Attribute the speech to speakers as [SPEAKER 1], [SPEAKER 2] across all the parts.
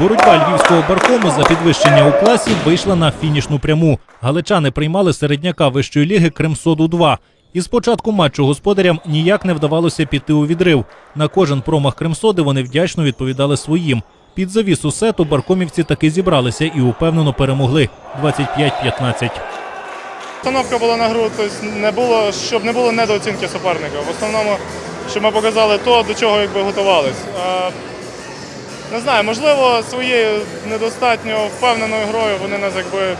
[SPEAKER 1] Боротьба львівського баркому за підвищення у класі вийшла на фінішну пряму. Галичани приймали середняка вищої ліги Кремсоду 2 І з початку матчу господарям ніяк не вдавалося піти у відрив. На кожен промах Кремсоди вони вдячно відповідали своїм. Під завісу сету баркомівці таки зібралися і упевнено перемогли 25-15.
[SPEAKER 2] Установка була на гру, тобто не було, щоб не було недооцінки суперника. В основному, щоб ми показали то, до чого якби готувалися. Не знаю, можливо, своєю недостатньо впевненою грою вони нас, якби,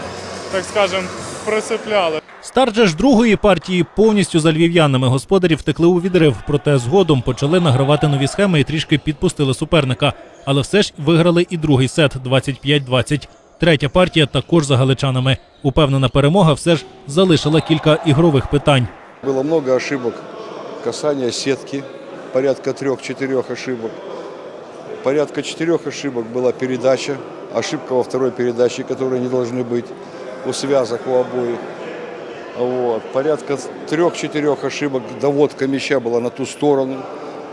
[SPEAKER 2] так скажемо, присипляли.
[SPEAKER 1] Старт же ж другої партії повністю за львів'янами господарі втекли у відрив, проте згодом почали награвати нові схеми і трішки підпустили суперника. Але все ж виграли і другий сет 25-20. Третя партія також за галичанами. Упевнена перемога все ж залишила кілька ігрових питань.
[SPEAKER 3] Было много ошибок. Касание сетки, порядка трех-четырех ошибок. Порядка четырех ошибок была передача. Ошибка во второй передаче, которые не должны быть у связок у обоих. Вот. Порядка трех-четырех ошибок доводка мяча была на ту сторону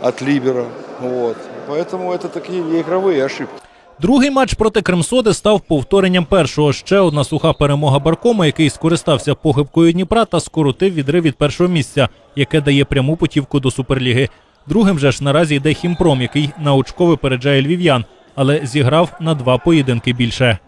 [SPEAKER 3] от либера. Вот. Поэтому это такие игровые ошибки.
[SPEAKER 1] Другий матч проти Кремсоди став повторенням першого. Ще одна суха перемога Баркома, який скористався похибкою Дніпра та скоротив відрив від першого місця, яке дає пряму путівку до Суперліги. Другим же ж наразі йде Хімпром, який на очко випереджає львів'ян, але зіграв на два поєдинки більше.